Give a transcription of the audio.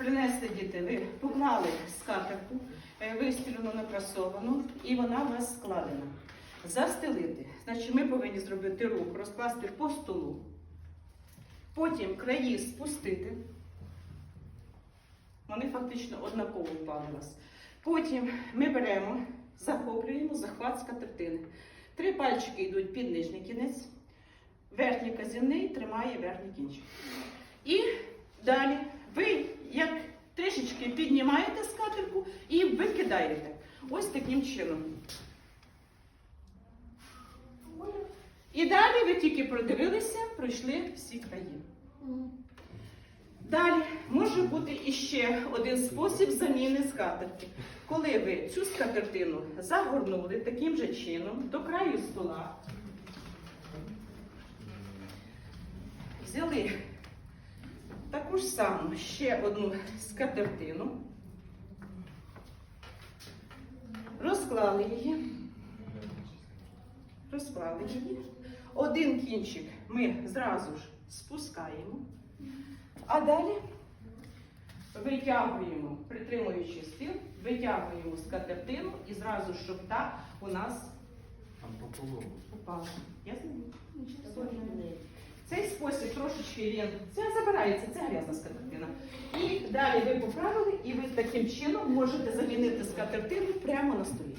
принесли діти, ви поклали скатерку, е, вистілену, напрасовану, і вона у вас складена. Застелити. Значить, ми повинні зробити рух, розкласти по столу. Потім краї спустити. Вони фактично однаково впали у вас. Потім ми беремо, захоплюємо захват скатертини. Три пальчики йдуть під нижній кінець, верхній казівний тримає верхній кінчик. І далі трішечки піднімаєте скатерку і викидаєте. Ось таким чином. І далі ви тільки продивилися, пройшли всі краї. Далі може бути іще один спосіб заміни скатерки. Коли ви цю скатертину загорнули таким же чином до краю стола, взяли таку ж саму ще одну скатертину, розклали її, розклали її. Один кінчик ми зразу ж спускаємо. А далі витягуємо, притримуючи стіл, витягуємо скатертину і зразу, щоб та у нас Там по полу. упала. Я забула. Спосіб трошечки він це забирається, це грязна скатертина. І далі ви поправили, і ви таким чином можете замінити скатертину прямо на столі.